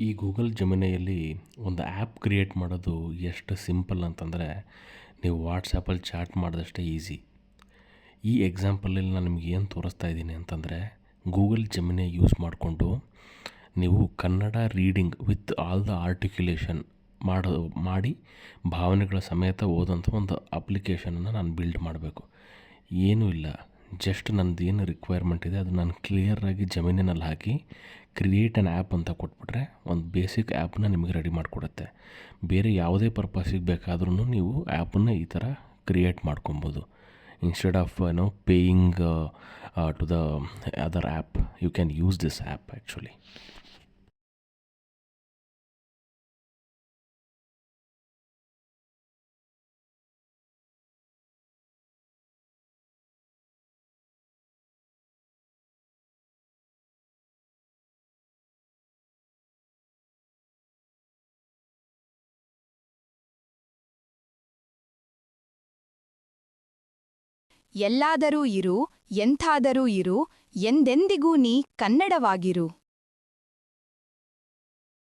ಈ ಗೂಗಲ್ ಜಮಿನಿಯಲ್ಲಿ ಒಂದು app create ಮಾಡೋದು ಎಷ್ಟು ಸಿಂಪಲ್ ಅಂತಂದರೆ ನೀವು ವಾಟ್ಸಪ್ಪಲ್ಲಿ ಚಾಟ್ ಮಾಡಿದಷ್ಟೇ ಈಸಿ. ಈ ಎಕ್ಸಾಂಪಲಲ್ಲಿ ನಾನು ನಿಮ್ಗೆ ಏನು ತೋರಿಸ್ತಾ ಇದ್ದೀನಿ ಅಂತಂದರೆ ಗೂಗಲ್ ಜಮಿನಿ ಯೂಸ್ ಮಾಡಿಕೊಂಡು ನೀವು Kannada reading with all the articulation ಮಾಡೋ, ಮಾಡಿ ಭಾವನೆಗಳ ಸಮೇತ ಓದೋಂಥ ಒಂದು ಅಪ್ಲಿಕೇಶನನ್ನು ನಾನು ಬಿಲ್ಡ್ ಮಾಡಬೇಕು. ಏನೂ ಇಲ್ಲ. ಜಸ್ಟ್ ನಂದು ಏನು ರಿಕ್ವೈರ್ಮೆಂಟ್ ಇದೆ, ಅದು ನಾನು ಕ್ಲಿಯರಾಗಿ ಜಮೀನಿನಲ್ಲಿ ಹಾಕಿ ಕ್ರಿಯೇಟ್ ಆ್ಯನ್ ಆ್ಯಪ್ ಅಂತ ಕೊಟ್ಬಿಟ್ರೆ ಒಂದು ಬೇಸಿಕ್ ಆ್ಯಪ್ನ ನಿಮಗೆ ರೆಡಿ ಮಾಡಿಕೊಡುತ್ತೆ. ಬೇರೆ ಯಾವುದೇ ಪರ್ಪಸಿಗೆ ಬೇಕಾದ್ರೂ ನೀವು ಆ್ಯಪನ್ನ ಈ ಥರ ಕ್ರಿಯೇಟ್ ಮಾಡ್ಕೊಬೋದು. ಇನ್ಸ್ಟೆಡ್ ಆಫ್ ಏನೋ paying to the other app you can use this app actually ಎಲ್ಲಾದರೂ ಇರು ಎಂಥಾದರೂ ಇರು ಎಂದೆಂದಿಗೂ ನೀ ಕನ್ನಡವಾಗಿರು.